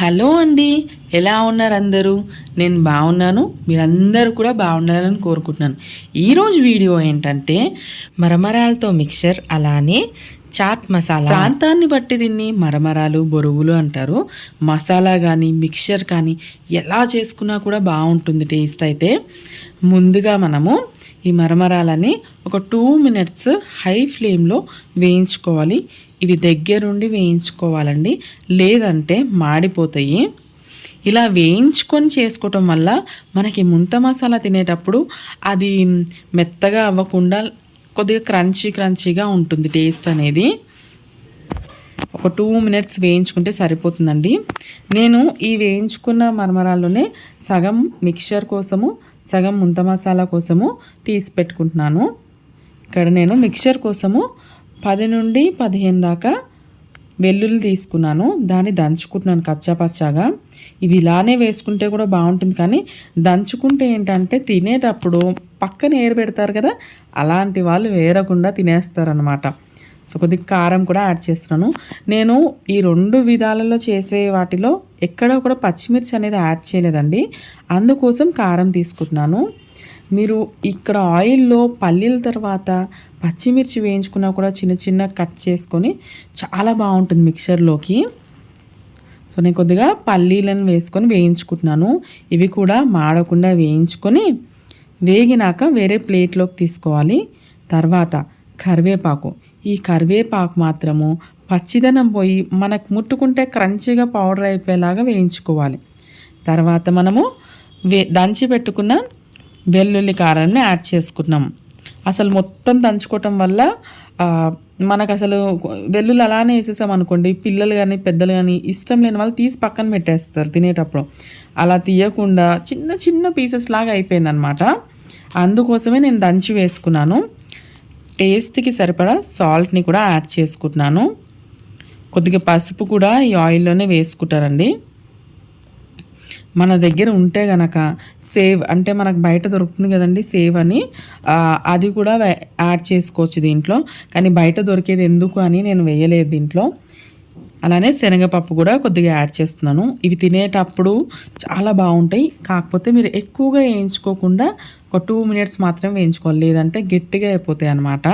Hello అండి ఎలా ఉన్నారు అందరూ నేను బాగున్నాను మీరందరూ కూడా బాగుండాలని కోరుకుంటున్నాను. ఈరోజు వీడియో ఏంటంటే మరమరాలతో మిక్చర్ అలానే చాట్ మసాలా. ప్రాంతాన్ని బట్టి దీన్ని మరమరాలు బొరుగులు అంటారు. మసాలా కానీ మిక్చర్ కానీ ఎలా చేసుకున్నా కూడా బాగుంటుంది టేస్ట్ అయితే. ముందుగా మనము ఈ మరమరాలని ఒక టూ మినిట్స్ హై ఫ్లేమ్లో వేయించుకోవాలి. ఇవి దగ్గరుండి వేయించుకోవాలండి. లేదంటే మాడిపోతాయి. ఇలా వేయించుకొని చేసుకోవటం వల్ల మనకి ముంత మసాలా తినేటప్పుడు అది మెత్తగా అవ్వకుండా కొద్దిగా క్రంచీ క్రంచీగా ఉంటుంది టేస్ట్ అనేది. ఒక టూ మినిట్స్ వేయించుకుంటే సరిపోతుందండి. నేను ఈ వేయించుకున్న మరమరాల్లోనే సగం మిక్చర్ కోసము సగం ముంత మసాలా కోసము తీసి పెట్టుకుంటున్నాను. ఇక్కడ నేను మిక్చర్ కోసము పది నుండి పదిహేను దాకా వెల్లుల్లి తీసుకున్నాను. దాన్ని దంచుకుంటున్నాను కచ్చాపచ్చాగా. ఇవి ఇలానే వేసుకుంటే కూడా బాగుంటుంది కానీ దంచుకుంటే ఏంటంటే తినేటప్పుడు పక్కన ఏరు పెడతారు కదా అలాంటి వాళ్ళు వేరకుండా తినేస్తారనమాట సో కొద్దిగా కారం కూడా యాడ్ చేస్తున్నాను. నేను ఈ రెండు విధాలలో చేసే వాటిలో ఎక్కడ కూడా పచ్చిమిర్చి అనేది యాడ్ చేయలేదండి. అందుకోసం కారం తీసుకుంటున్నాను మీరు ఇక్కడ ఆయిల్లో పల్లీల తర్వాత పచ్చిమిర్చి వేయించుకున్నా కూడా చిన్న చిన్న కట్ చేసుకొని చాలా బాగుంటుంది మిక్సర్లోకి. సో నేను కొద్దిగా పల్లీలను వేసుకొని వేయించుకుంటున్నాను. ఇవి కూడా మాడకుండా వేయించుకొని వేగినాక వేరే ప్లేట్లోకి తీసుకోవాలి. తర్వాత కరివేపాకు. ఈ కరివేపాకు మాత్రము పచ్చిదనం పోయి మనకు ముట్టుకుంటే క్రంచిగా పౌడర్ అయిపోయేలాగా వేయించుకోవాలి. తర్వాత మనము వే దంచి పెట్టుకున్న వెల్లుల్లి కారాన్ని యాడ్ చేసుకున్నాం. అసలు మొత్తం దంచుకోవటం వల్ల మనకు అసలు వెల్లుల్లి అలానే వేసేసాం అనుకోండి పిల్లలు కానీ పెద్దలు కానీ ఇష్టం లేని వాళ్ళు తీసి పక్కన పెట్టేస్తారు తినేటప్పుడు. అలా తీయకుండా చిన్న చిన్న పీసెస్ లాగా అయిపోయిందనమాట. అందుకోసమే నేను దంచి వేసుకున్నాను. టేస్ట్కి సరిపడా సాల్ట్ని కూడా యాడ్ చేసుకుంటున్నాను. కొద్దిగా పసుపు కూడా ఈ ఆయిల్లోనే వేసుకుంటారండి మన దగ్గర ఉంటే గనక సేవ్ అంటే మనకు బయట దొరుకుతుంది కదండి సేవ్ అని అది కూడా యాడ్ చేసుకోవచ్చు దీంట్లో. కానీ బయట దొరికేది ఎందుకు అని నేను వేయలేదు దీంట్లో. అలానే శనగపప్పు కూడా కొద్దిగా యాడ్ చేస్తున్నాను. ఇవి తినేటప్పుడు చాలా బాగుంటాయి. కాకపోతే మీరు ఎక్కువగా వేయించుకోకుండా ఒక టూ మినిట్స్ మాత్రం వేయించుకోవాలి. లేదంటే గట్టిగా అయిపోతాయి అన్నమాట.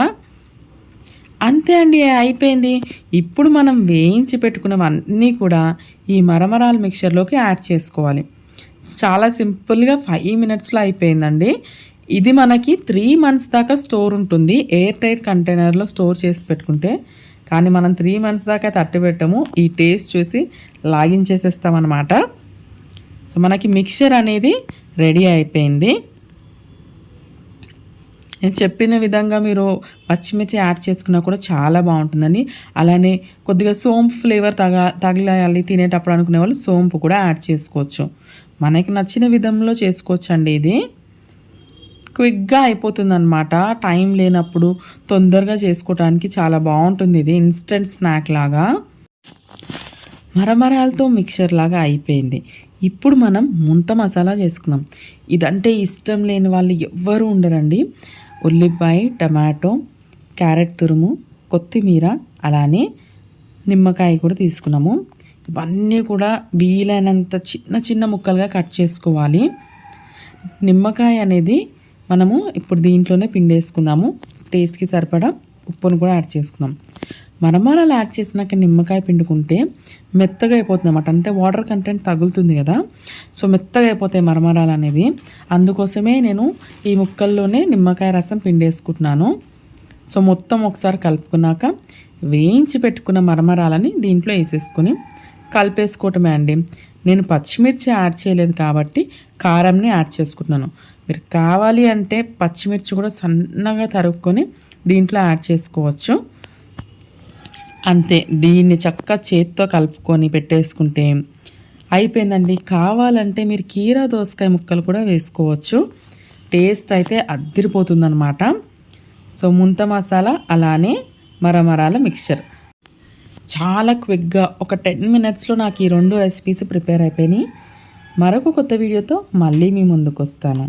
అంతే అండి అయిపోయింది? ఇప్పుడు మనం వేయించి పెట్టుకున్నవన్నీ కూడా ఈ మరమరాల మిక్చర్లోకి యాడ్ చేసుకోవాలి. చాలా సింపుల్గా ఫైవ్ మినిట్స్లో అయిపోయిందండి. ఇది మనకి త్రీ మంత్స్ దాకా స్టోర్ ఉంటుంది. ఎయిర్ టైట్ కంటైనర్లో స్టోర్ చేసి పెట్టుకుంటే. కానీ మనం త్రీ మంత్స్ దాకా తట్టి పెట్టము. ఈ టేస్ట్ చూసి లాగించేసేస్తామన్నమాట సో మనకి మిక్చర్ అనేది రెడీ అయిపోయింది. నేను చెప్పిన విధంగా మీరు పచ్చిమిర్చి యాడ్ చేసుకున్నా కూడా చాలా బాగుంటుందండి అలానే కొద్దిగా సోంపు ఫ్లేవర్ తగ తగిలాలి తినేటప్పుడు అనుకునే వాళ్ళు సోంపు కూడా యాడ్ చేసుకోవచ్చు. మనకి నచ్చిన విధంలో చేసుకోవచ్చు అండి ఇది. క్విక్గా అయిపోతుందన్నమాట. టైం లేనప్పుడు తొందరగా చేసుకోవడానికి చాలా బాగుంటుంది ఇది. ఇన్స్టెంట్ స్నాక్ లాగా. మరమరాలతో మిక్చర్ లాగా అయిపోయింది. ఇప్పుడు మనం ముంత మసాలా చేసుకుందాం. ఇదంటే ఇష్టం లేని వాళ్ళు ఎవ్వరూ ఉండరండి. ఉల్లిపాయ టమాటో క్యారెట్ తురుము కొత్తిమీర అలానే నిమ్మకాయ కూడా తీసుకున్నాము. ఇవన్నీ కూడా వీలైనంత చిన్న చిన్న ముక్కలుగా కట్ చేసుకోవాలి. నిమ్మకాయ అనేది మనము ఇప్పుడు దీంట్లోనే పిండేసుకుందాము. టేస్ట్కి సరిపడా ఉప్పును కూడా యాడ్ చేసుకుందాం. మరమరాలు యాడ్ చేసినాక నిమ్మకాయ పిండుకుంటే మెత్తగా అయిపోతుంది అనమాట అంటే వాటర్ కంటెంట్ తగులుతుంది కదా. సో మెత్తగా అయిపోతాయి మరమరాలు అనేది. అందుకోసమే నేను ఈ ముక్కల్లోనే నిమ్మకాయ రసం పిండేసుకుంటున్నాను. సో మొత్తం ఒకసారి కలుపుకున్నాక వేయించి పెట్టుకున్న మరమరాలని దీంట్లో వేసేసుకొని కలిపేసుకోవటమే అండి. నేను పచ్చిమిర్చి యాడ్ చేయలేదు కాబట్టి కారంని యాడ్ చేసుకుంటున్నాను. మీరు కావాలి అంటే పచ్చిమిర్చి కూడా సన్నగా తరుక్కొని దీంట్లో యాడ్ చేసుకోవచ్చు. అంతే. దీన్ని చక్కగా చేత్తో కలుపుకొని పెట్టేసుకుంటే అయిపోయిందండి. కావాలంటే మీరు కీరా దోసకాయ ముక్కలు కూడా వేసుకోవచ్చు. టేస్ట్ అయితే అద్దిరిపోతుందనమాట సో ముంత మసాలా అలానే మరమరాల మిక్చర్. చాలా క్విక్గా ఒక టెన్ మినిట్స్లో నాకు ఈ రెండు రెసిపీస్ ప్రిపేర్ అయిపోయినాయి. మరొక కొత్త వీడియోతో మళ్ళీ మీ ముందుకు వస్తాను